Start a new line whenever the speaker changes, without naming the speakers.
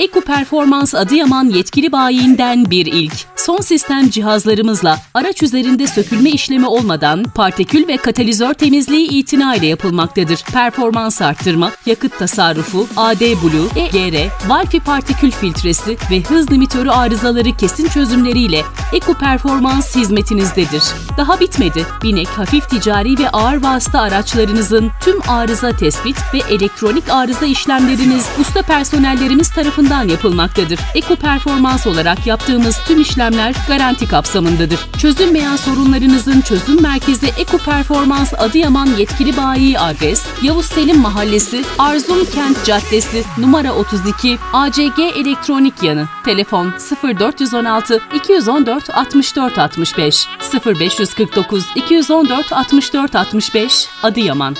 Eko Performans Adıyaman yetkili bayiinden bir ilk. Son sistem cihazlarımızla araç üzerinde sökülme işlemi olmadan partikül ve katalizör temizliği itina ile yapılmaktadır. Performans arttırma, yakıt tasarrufu, AD Blue, EGR, Wi-Fi partikül filtresi ve hız limitörü arızaları kesin çözümleriyle Eko Performans hizmetinizdedir. Daha bitmedi. Binek, hafif ticari ve ağır vasıta araçlarınızın tüm arıza tespit ve elektronik arıza işlemleriniz usta personellerimiz tarafından yapılmaktadır. Eko Performans olarak yaptığımız tüm işlemler garanti kapsamındadır. Çözülmeyen sorunlarınızın çözüm merkezi Eko Performans Adıyaman yetkili bayi adres Yavuz Selim Mahallesi, Arzum Kent Caddesi, numara 32, ACG Elektronik Yanı. Telefon 0416 214 64 65 0549 214 64 65 Adıyaman.